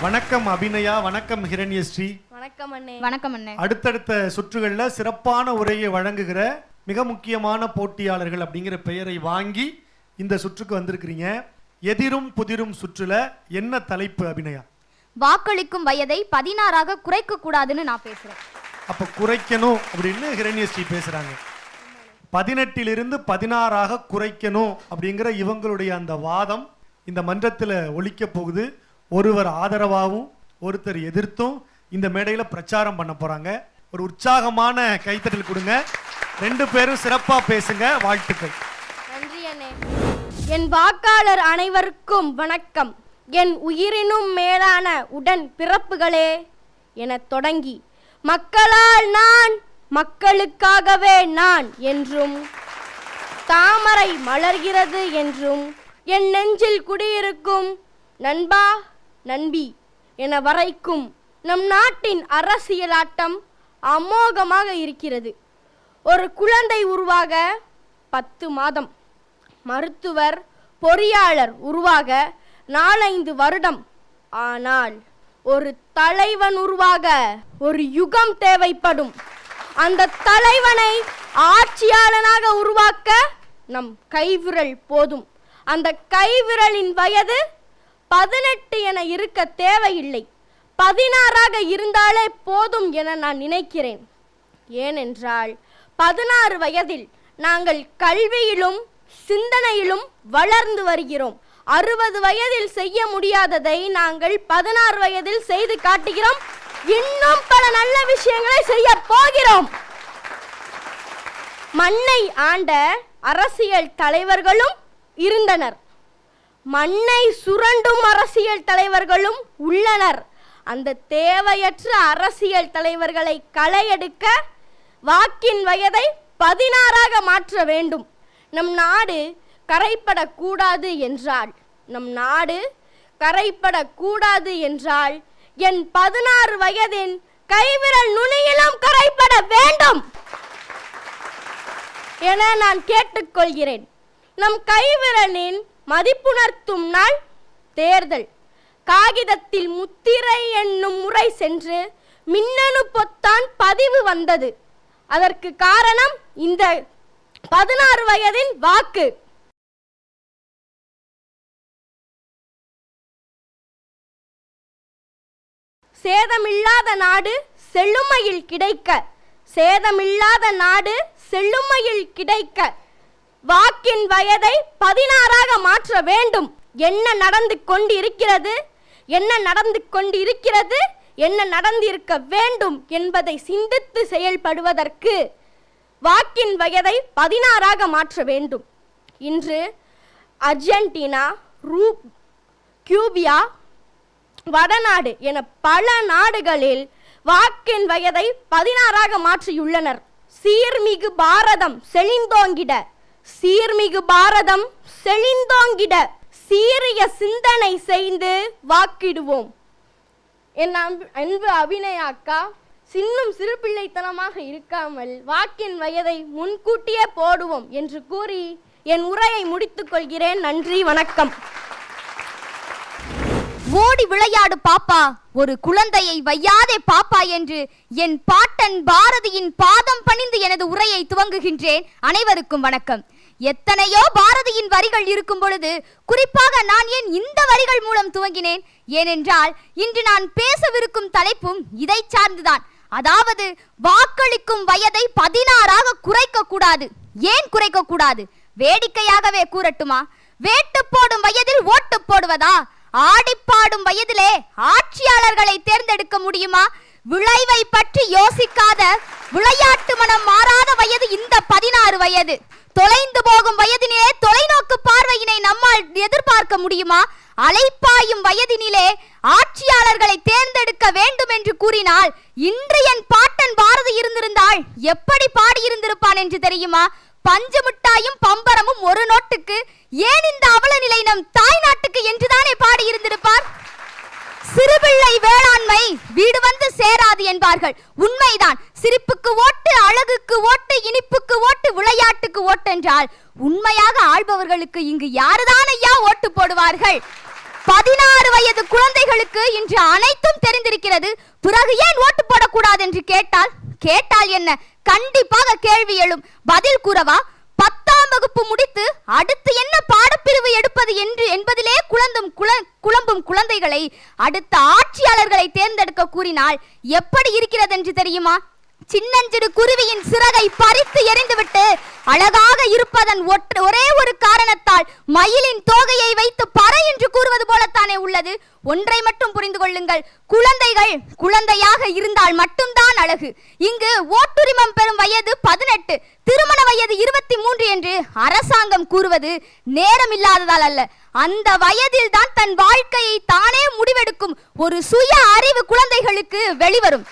வணக்கம் அபிநயா வணக்கம் ஹிரண்யஸ்ரீ வணக்கம் அண்ணே. வணக்கம் அண்ணே. அடுத்தடுத்த சுற்றுகள்ல சிறப்பான உரையை வழங்குகிற மிக முக்கியமான போட்டியாளர்கள் அப்படிங்கிற பெயரை வாங்கி இந்த சுற்றுக்கு வந்திருக்கிறீங்க. எதிரும் புதிரும் சுற்றுல என்ன தலைப்பு அபிநயா? வாக்களிக்கும் வயதை பதினாறாக குறைக்க கூடாதுன்னு நான் பேசுறேன். அப்ப குறைக்கணும் அப்படின்னு ஹிரண்யஸ்ரீ பேசுறாங்க. பதினெட்டிலிருந்து பதினாறாக குறைக்கணும் அப்படிங்கிற இவங்களுடைய அந்த வாதம் இந்த மன்றத்தில் ஒலிக்க போகுது. ஒருவர் ஆதரவாகவும் ஒருத்தர் எதிர்த்தும் இந்த மேடையில் பிரச்சாரம் பண்ண போகிறாங்க ஒரு உற்சாகமான கைத்தட்டல் கொடுங்க. ரெண்டு பேரும் சிறப்பாக பேசுங்க. வாழ்த்துக்கள். நன்றி அண்ணே. என் வாக்காளர் அனைவருக்கும் வணக்கம். என் உயிரினும் மேலான உடன் பிறப்புகளே என தொடங்கி மக்களால் நான் மக்களுக்காகவே நான் என்றும் தாமரை மலர்கிறது என்றும் என் நெஞ்சில் குடியிருக்கும் நண்பா நண்பி என வரைக்கும் நம் நாட்டின் அரசியலாட்டம் அமோகமாக இருக்கிறது. ஒரு குழந்தை உருவாக பத்து மாதம். மருத்துவர் பொறியாளர் உருவாக நாலைந்து வருடம். ஆனால் ஒரு தலைவன் உருவாக ஒரு யுகம் தேவைப்படும். அந்த தலைவனை ஆட்சியாளனாக உருவாக்க நம் கைவிரல் போதும். அந்த கைவிரலின் வயது பதினெட்டு என இருக்க தேவையில்லை. பதினாறாக இருந்தாலே போதும் என நான் நினைக்கிறேன். ஏனென்றால் பதினாறு வயதில் நாங்கள் கல்வியிலும் சிந்தனையிலும் வளர்ந்து வருகிறோம். அறுபது வயதில் செய்ய முடியாததை நாங்கள் பதினாறு வயதில் செய்து காட்டுகிறோம். இன்னும் பல நல்ல விஷயங்களை செய்ய போகிறோம். மண்ணை ஆண்ட அரசியல் தலைவர்களும் இருந்தனர். மண்ணை சுரண்டும் அரசியல் தலைவர்களும் உள்ளனர். அந்த தேவையற்ற அரசியல் தலைவர்களை களையெடுக்க வாக்கின் வயதை பதினாறாக மாற்ற வேண்டும். நம் நாடு கரைப்படக்கூடாது என்றால் நம் நாடு கரைப்படக்கூடாது என்றால் என் பதினாறு வயதின் கைவிரல் நுனியிலும் கரைப்பட வேண்டும். என நான் கேட்டுக்கொள்கிறேன். நம் கைவிரலின் மதிப்புணர்த்தும் நாள் தேர்தல். காகிதத்தில் முத்திரை என்னும் முறை சென்று மின்னணு பொத்தான் பதிவு வந்தது. அதற்கு காரணம் இந்த பதினாறு வயதின் வாக்கு. சேதமில்லாத நாடு செழுமையில் கிடைக்க. சேதமில்லாத நாடு செழுமையில் கிடைக்க. வாக்கின் வயதை பதினாறாக மாற்ற வேண்டும். என்ன நடந்து கொண்டு இருக்கிறது என்ன நடந்து கொண்டு இருக்கிறது என்ன நடந்திருக்க வேண்டும் என்பதை சிந்தித்து செயல்படுவதற்கு வாக்கின் வயதை பதினாறாக மாற்ற வேண்டும். இன்று அர்ஜென்டினா ரூ கியூபியா வடநாடு என பல நாடுகளில் வாக்கின் வயதை பதினாறாக மாற்றியுள்ளனர். சீர்மிகு பாரதம் செழிந்தோங்கிட சீர்மிகு பாரதம் செழிந்தோங்கிட சீரிய சிந்தனை செய்து வாக்கிடுவோம். என் அன்பு- அன்பு அபிநய அக்கா சின்னும் சிறு பிள்ளைத்தனமாக இருக்காமல் வாக்கின் வயதை முன்கூட்டியே போடுவோம் என்று கூறி என் உரையை முடித்துக் கொள்கிறேன். நன்றி வணக்கம். ஓடி விளையாடு பாப்பா ஒரு குழந்தையை வையாதே பாப்பா என்று என் பாட்டன் பாரதியின் பாதம் பணிந்து எனது உரையை துவங்குகின்றேன். அனைவருக்கும் வணக்கம். எத்தனையோ பாரதியின் வரிகள் இருக்கும் பொழுது குறிப்பாக நான் ஏன் இந்த வரிகள் மூலம் துவங்கினேன்? ஏனென்றால் இன்று நான் பேசவிருக்கும் தலைப்பும் இதை சார்ந்துதான். அதாவது வாக்களிக்கும் வயதை பதினாறாக குறைக்க கூடாது ஏன் குறைக்க கூடாது வேடிக்கையாகவே கூறட்டுமா? வேட்டு போடும் வயதில் ஓட்டு போடுவதா? ஆடிப்பாடும் வயதிலே ஆட்சியாளர்களை தேர்ந்தெடுக்க முடியுமா? விளைவை பற்றி யோசிக்காத விளையாட்டு மனம் மாறாத வயது இந்த பதினாறு வயது. தொலைந்து போகும் வயதினிலே தொலைநோக்கு பார்வையினை நம்மால் எதிர்பார்க்க முடியுமா? அலைப்பாயும் வயதினிலே ஆட்சியாளர்களை தேர்ந்தெடுக்க வேண்டும் என்று கூறினால் இன்று என் பாட்டன் பாரதி இருந்திருந்தால் எப்படி பாடியிருந்திருப்பான் என்று தெரியுமா? பஞ்சு மிட்டாயும் பம்பரமும் ஒரு நோட்டுக்கு ஏன் இந்த அவல நிலை நம் தாய் நாட்டுக்கு என்றுதானே பாடியிருந்திருப்பார்? சிறுபிள்ளை வேளாண்மை வீடு வந்து சேராது என்பார்கள். உண்மைதான். சிரிப்புக்கு ஓட்டு அழகுக்கு ஓட்டு இனிப்புக்கு ஓட்டு விளையாட்டுக்கு ஓட்டு என்றால் உண்மையாக ஆள்பவர்களுக்கு இங்கு யாருதான் ஐயா ஓட்டு போடுவார்கள்? பதினாறு வயது குழந்தைகளுக்கு இன்று அனைத்தும் தெரிந்திருக்கிறது. பிறகு ஏன் ஓட்டு போடக்கூடாது என்று கேட்டால்? கேட்டால் என்ன? கண்டிப்பாக கேள்வி எழும். பதில் கூறவா? பத்தாம் வகுப்பு முடித்து அடுத்து என்ன பாடப்பிரிவு எடுப்பது என்று என்பதிலே குழந்தும் குழம்பும் குழந்தைகளை அடுத்த ஆட்சியாளர்களை தேர்ந்தெடுக்க கூறினால் எப்படி இருக்கிறது என்று தெரியுமா? சின்னஞ்சிறு குருவியின் சிறகை பறித்து எறிந்துவிட்டு அழகாக இருப்பதன் ஒற்று ஒரே ஒரு காரணத்தால் மயிலின் தோகையை வைத்து பற என்று கூறுவது போலத்தானே உள்ளது. ஒன்றை மட்டும் புரிந்து கொள்ளுங்கள். குழந்தைகள் குழந்தையாக இருந்தால் மட்டும்தான் அழகு. இங்கு ஓட்டுரிமம் பெறும் வயது பதினெட்டு திருமண வயது இருபத்தி மூன்று என்று அரசாங்கம் கூறுவது நேரம் இல்லாததால் அல்ல. அந்த வயதில் தான் தன் வாழ்க்கையை தானே முடிவெடுக்கும் ஒரு சுய அறிவு குழந்தைகளுக்கு வெளிவரும்.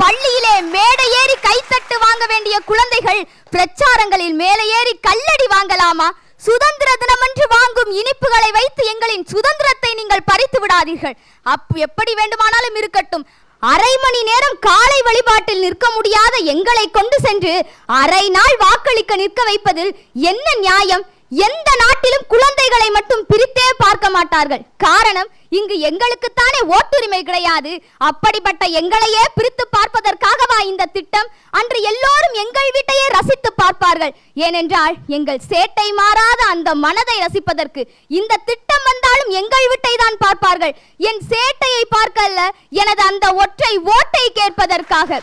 பள்ளியிலே மேடை ஏறி கைத்தட்டு வாங்க வேண்டிய குழந்தைகள் பிரச்சாரங்களில் மேலே ஏறி கல்லடி வாங்கலாமா? சுதந்திர தினமன்று வாங்கும் இனிப்புகளை வைத்து எங்களின் சுதந்திரத்தை நீங்கள் பறித்து விடாதீர்கள். அப் எப்படி வேண்டுமானாலும் இருக்கட்டும். அரை மணி நேரம் காலை வழிபாட்டில் நிற்க முடியாத எங்களை கொண்டு சென்று அரை நாள் வாக்களிக்க நிற்க வைப்பதில் என்ன நியாயம்? எந்த நாட்டிலும் குழந்தைகளை மட்டும் பிரித்தே பார்க்க மாட்டார்கள். காரணம் இங்கு எங்களுக்குத்தானே ஓட்டுரிமை கிடையாது. அப்படிப்பட்ட எங்களையே பிரித்து பார்ப்பதற்காகவா இந்த திட்டம்? அன்று எல்லோரும் எங்கள் வீட்டையே ரசித்து பார்ப்பார்கள். ஏனென்றால் எங்கள் சேட்டை மாறாத அந்த மனதை ரசிப்பதற்கு இந்த திட்டம் வந்தாலும் எங்கள் வீட்டை தான் பார்ப்பார்கள். என் சேட்டையை பார்க்கல்ல எனது அந்த ஒற்றை ஓட்டை கேட்பதற்காக.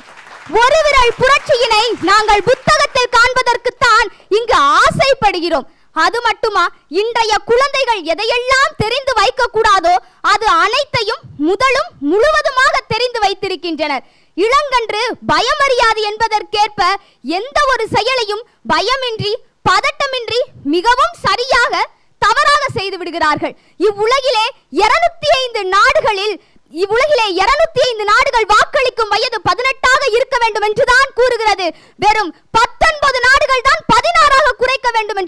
ஒரு விரல் புரட்சியினை நாங்கள் புத்தகத்தில் காண்பதற்குத்தான் இங்கு ஆசைப்படுகிறோம். அது மட்டுமா? இன்றைய குழந்தைகள் எதையெல்லாம் தெரிந்து வைக்க கூடாதோ அது அனைத்தையும் முதலும் முழுவதுமாக தெரிந்து வைத்திருக்கின்றனர். இளங்கன்று பயமறியாது என்பதற்கேற்ப எந்த ஒரு செயலையும் பயமின்றி பதட்டமின்றி மிகவும் சரியாக தவறாக செய்து விடுகிறார்கள். இவ்வுலகிலே இருநூத்தி ஐந்து நாடுகளில் இவ்வுலகிலே இருநூத்தி ஐந்து நாடுகள் வாக்களிக்கும் வயது பதினெட்டாக இருக்க வேண்டும் என்றுதான் கூறுகிறது. வெறும் பத்தொன்பது நாடுகள் தான் பதினாறாக குறைக்க வேண்டும்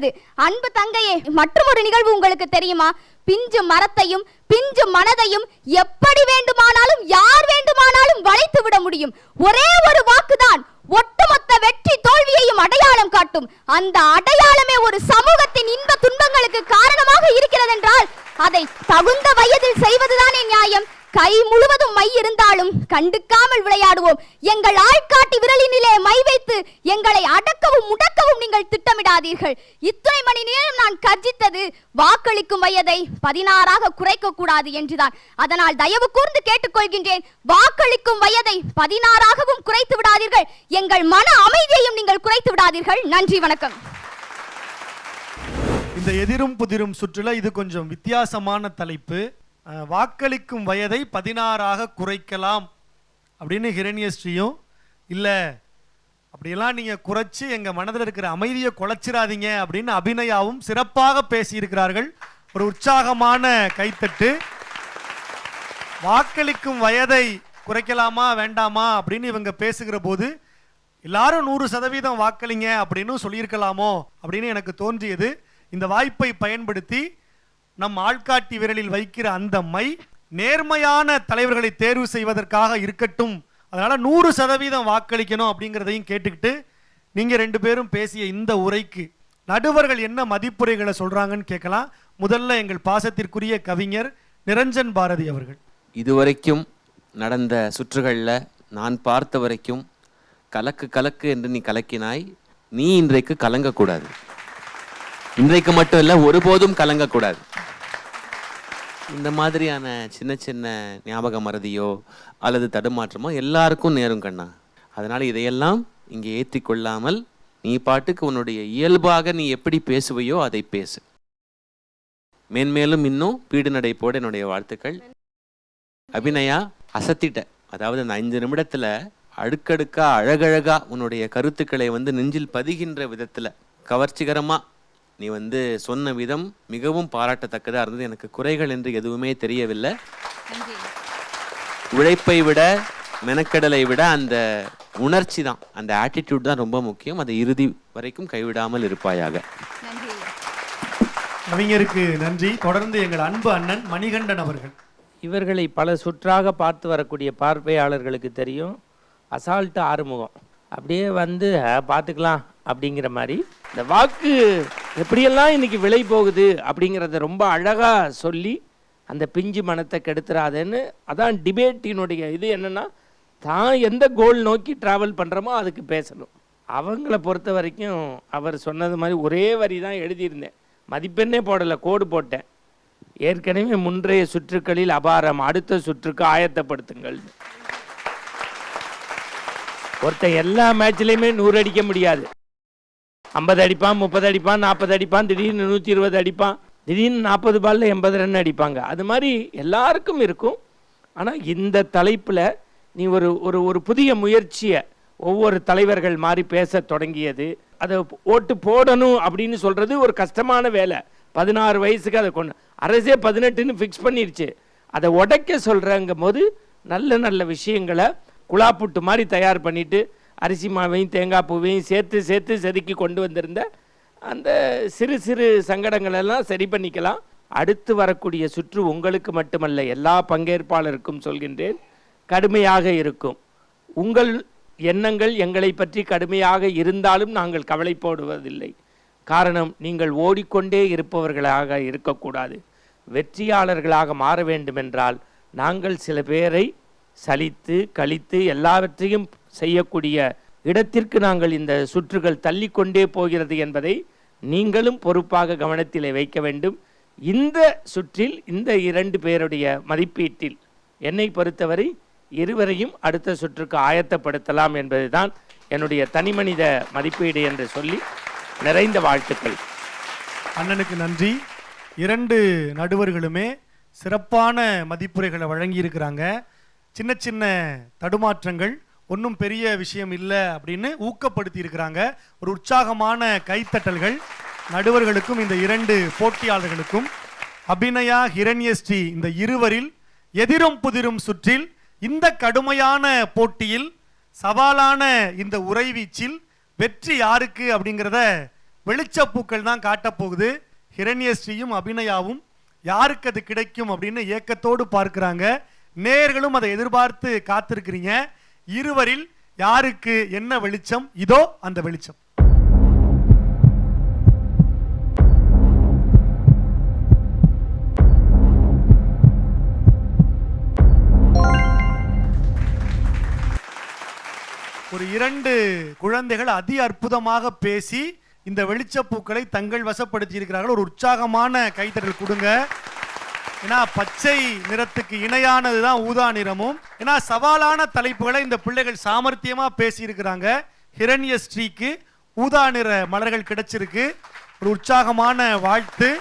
என்று அன்பு தங்கையே மற்றொரு நிகழ்வு உங்களுக்கு தெரியுமா? பிஞ்சு மரத்தையும் பிஞ்சு மனதையும் எப்படி வேண்டுமானாலும் யார் வேண்டுமானாலும் வளைத்து விட முடியும். ஒரே ஒரு வாக்குதான். ஒட்டுமொத்த வெற்றி தோல்வியையும் அடையாளம் காட்டும். அந்த அடையாளமே ஒரு சமூகத்தின் இன்ப துன்பங்களுக்கு காரணமாக இருக்கிறது என்றால் அதை தகுந்த வயதில் செய்வதுதானே நியாயம். கை முழுவதும் மை இருந்தாலும் கண்டுக்காமல் விளையாடுவோம். எங்கள் ஆள்காட்டி விரலினிலே மை வைத்து எங்களை அடக்கவும் முடக்கவும் நீங்கள் திட்டமிடாதீர்கள். இத்தனை மணி நேரம் நான் கர்ஜித்தது வாக்களிக்கும் வயதை பதினாறாக குறைக்க கூடாது என்றுதான். அதனால் தயவு கூர்ந்து கேட்டுக்கொள்கின்றேன். வாக்களிக்கும் வயதை பதினாறாகவும் குறைத்து விடாதீர்கள். எங்கள் மன அமைதியையும் நீங்கள் குறைத்து விடாதீர்கள். நன்றி வணக்கம். இந்த எதிரும் புதிரும் சுற்றுல இது கொஞ்சம் வித்தியாசமான தலைப்பு. வாக்களிக்கும் வயதை பதினாறாக குறைக்கலாம் அப்படின்னு ஹிரண்யஸ்ரீயும் இல்லை அப்படியெல்லாம் நீங்கள் குறைச்சி எங்கள் மனதில் இருக்கிற அமைதியை குலைச்சிடாதீங்க அப்படின்னு அபிநயாவும் சிறப்பாக பேசியிருக்கிறார்கள். ஒரு உற்சாகமான கைத்தட்டு. வாக்களிக்கும் வயதை குறைக்கலாமா வேண்டாமா? அப்படின்னு இவங்க பேசுகிற போது எல்லாரும் நூறு சதவீதம் வாக்களிங்க அப்படின்னு சொல்லியிருக்கலாமோ அப்படின்னு எனக்கு தோன்றியது. இந்த வாய்ப்பை பயன்படுத்தி நம் ஆள்காட்டி விரலில் வைக்கிற அந்த மை நேர்மையான தலைவர்களை தேர்வு செய்வதற்காக இருக்கட்டும். அதனால் நூறு சதவீதம் வாக்களிக்கணும் அப்படிங்கிறதையும் கேட்டுக்கிட்டு நீங்கள் ரெண்டு பேரும் பேசிய இந்த உரைக்கு நடுவர்கள் என்ன மதிப்புரைகளை சொல்கிறாங்கன்னு கேட்கலாம். முதல்ல எங்கள் பாசத்திற்குரிய கவிஞர் நிரஞ்சன் பாரதி அவர்கள். இதுவரைக்கும் நடந்த சுற்றுகளில் நான் பார்த்த வரைக்கும் கலக்கு கலக்கு என்று நீ கலக்கினாய் நீ இன்றைக்கு கலங்கக்கூடாது. இன்றைக்கு மட்டும் இல்லை ஒருபோதும் கலங்கக்கூடாது. இந்த மாதிரியான சின்ன சின்ன ஞாபக மறதியோ அல்லது தடுமாற்றமோ எல்லாருக்கும் நேரும் கண்ணா. அதனால் இதையெல்லாம் இங்கே ஏற்றிக்கொள்ளாமல் நீ பாட்டுக்கு உன்னுடைய இயல்பாக நீ எப்படி பேசுவையோ அதை பேசு. மேன்மேலும் இன்னும் பீடு நடை போட என்னுடைய வாழ்த்துக்கள். அபிநயா அசத்திட்ட அதாவது அந்த அஞ்சு நிமிடத்தில் அடுக்கடுக்கா அழகழகா உன்னுடைய கருத்துக்களை வந்து நெஞ்சில் பதிகின்ற விதத்தில் கவர்ச்சிகரமாக நீ வந்து சொன்ன விதம் மிகவும் பாராட்டத்தக்கதா இருந்தது. எனக்கு குறைகள் என்று எதுவுமே தெரியவில்லை. உழைப்பை விட மெனக்கடலை விட அந்த உணர்ச்சி தான் அந்த ஆட்டிடியூட் தான் ரொம்ப முக்கியம். அதை இறுதி வரைக்கும் கைவிடாமல் இருப்பாயாக. கவிஞருக்கு நன்றி. தொடர்ந்து எங்கள் அன்பு அண்ணன் மணிகண்டன் அவர்கள். இவர்களை பல சுற்றாக பார்த்து வரக்கூடிய பார்வையாளர்களுக்கு தெரியும். அசால்ட்டு ஆறுமுகம். அப்படியே வந்து "ஆ, பார்த்துக்கலாம் அப்படிங்கிற மாதிரி இந்த வாக்கு எப்படியெல்லாம் இன்னைக்கு விலை போகுது அப்படிங்கிறத ரொம்ப அழகாக சொல்லி அந்த பிஞ்சு மனத்தை கெடுத்துறாதேன்னு அதான் டிபேட்டினுடைய இது என்னென்னா தான் எந்த கோல் நோக்கி ட்ராவல் பண்ணுறோமோ அதுக்கு பேசணும். அவங்கள பொறுத்த வரைக்கும் அவர் சொன்னது மாதிரி ஒரே வரி தான் எழுதியிருந்தேன். மதிப்பெண்ணே போடலை கோடு போட்டேன். ஏற்கனவே முன்றைய சுற்றுக்களில் அபாரம் அடுத்த சுற்றுக்கு ஆயத்தப்படுத்துங்கள் ஒருத்தன் எல்லா மேட்ச்லேயுமே நூறு அடிக்க முடியாது. ஐம்பது அடிப்பான் முப்பது அடிப்பான் நாற்பது அடிப்பான் திடீர்னு நூற்றி இருபது அடிப்பான் திடீர்னு நாற்பது பால்ல எண்பது ரன் அடிப்பாங்க. அது மாதிரி எல்லாருக்கும் இருக்கும். ஆனால் இந்த தலைப்பில் நீ ஒரு ஒரு ஒரு புதிய முயற்சியை ஒவ்வொரு தலைவர்கள் மாதிரி பேச தொடங்கியது. அதை ஓட்டு போடணும் அப்படின்னு சொல்கிறது ஒரு கஷ்டமான வேலை. பதினாறு வயசுக்கு அதை கொண்டு அரசே பதினெட்டுன்னு ஃபிக்ஸ் பண்ணிருச்சு. அதை உடைக்க சொல்கிறங்கும் போது நல்ல நல்ல விஷயங்களை குழாப்புட்டு மாதிரி தயார் பண்ணிவிட்டு அரிசி மாவையும் தேங்காய் பூவையும் சேர்த்து சேர்த்து செதுக்கி கொண்டு வந்திருந்த அந்த சிறு சிறு சங்கடங்களெல்லாம் சரி பண்ணிக்கலாம். அடுத்து வரக்கூடிய சுற்று உங்களுக்கு மட்டுமல்ல எல்லா பங்கேற்பாளருக்கும் சொல்கின்றேன். கடுமையாக இருக்கும். உங்கள் எண்ணங்கள் எங்களை பற்றி கடுமையாக இருந்தாலும் நாங்கள் கவலைப்படுவதில்லை. காரணம் நீங்கள் ஓடிக்கொண்டே இருப்பவர்களாக இருக்கக்கூடாது. வெற்றியாளர்களாக மாற வேண்டுமென்றால் நாங்கள் சில பேரை சலித்து கழித்து எல்லாவற்றையும் செய்யக்கூடிய இடத்திற்கு நாங்கள் இந்த சுற்றுகள் தள்ளிக்கொண்டே போகிறது என்பதை நீங்களும் பொறுப்பாக கவனத்தில் வைக்க வேண்டும். இந்த சுற்றில் இந்த இரண்டு பேருடைய மதிப்பீட்டில் என்னை பொறுத்தவரை இருவரையும் அடுத்த சுற்றுக்கு ஆயத்தப்படுத்தலாம் என்பதுதான் என்னுடைய தனிமனித மதிப்பீடு என்று சொல்லி நிறைந்த வாழ்த்துக்கள். அண்ணனுக்கு நன்றி. இரண்டு நடுவர்களுமே சிறப்பான மதிப்புரைகளை வழங்கியிருக்கிறாங்க. சின்ன சின்ன தடுமாற்றங்கள் ஒன்றும் பெரிய விஷயம் இல்லை அப்படின்னு ஊக்கப்படுத்தி இருக்கிறாங்க ஒரு உற்சாகமான கைத்தட்டல்கள் நடுவர்களுக்கும் இந்த இரண்டு போட்டியாளர்களுக்கும். அபிநயா ஹிரண்யஸ்ரீ இந்த இருவரில் எதிரும் புதிரும் சுற்றில் இந்த கடுமையான போட்டியில் சவாலான இந்த உறைவீச்சில் வெற்றி யாருக்கு அப்படிங்கிறத வெளிச்சப்பூக்கள் தான் காட்டப்போகுது ஹிரண்யஸ்ரீயும் அபிநயாவும் யாருக்கு அது கிடைக்கும் அப்படின்னு ஏக்கத்தோடு பார்க்குறாங்க. நேர்களும் அதை எதிர்பார்த்து காத்திருக்கிறீங்க. இருவரில் யாருக்கு என்ன வெளிச்சம்? இதோ அந்த வெளிச்சம். ஒரு இரண்டு குழந்தைகள் அதி அற்புதமாக பேசி இந்த வெளிச்சப்பூக்களை தங்கள் வசப்படுத்தி இருக்கிறார்கள். ஒரு உற்சாகமான கைத்தட்டல் கொடுங்க. ஏன்னா பச்சை நிறத்துக்கு இணையானது தான் ஊதா நிறமும். ஏன்னா சவாலான தலைப்புகளை இந்த பிள்ளைகள் சாமர்த்தியமாக பேசியிருக்கிறாங்க. ஹிரண்ய ஸ்ரீக்கு ஊதா நிற மலர்கள் கிடைச்சிருக்கு. ஒரு உற்சாகமான வாழ்த்து.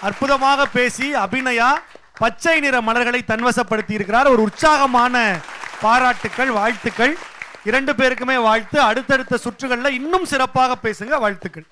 அற்புதமாக பேசி அபிநயா பச்சை நிற மலர்களை தன்வசப்படுத்தி இருக்கிறார் ஒரு உற்சாகமான பாராட்டுக்கள் வாழ்த்துக்கள். இரண்டு பேருக்குமே வாழ்த்து. அடுத்தடுத்த சுற்றுகளில் இன்னும் சிறப்பாக பேசுங்க. வாழ்த்துக்கள்.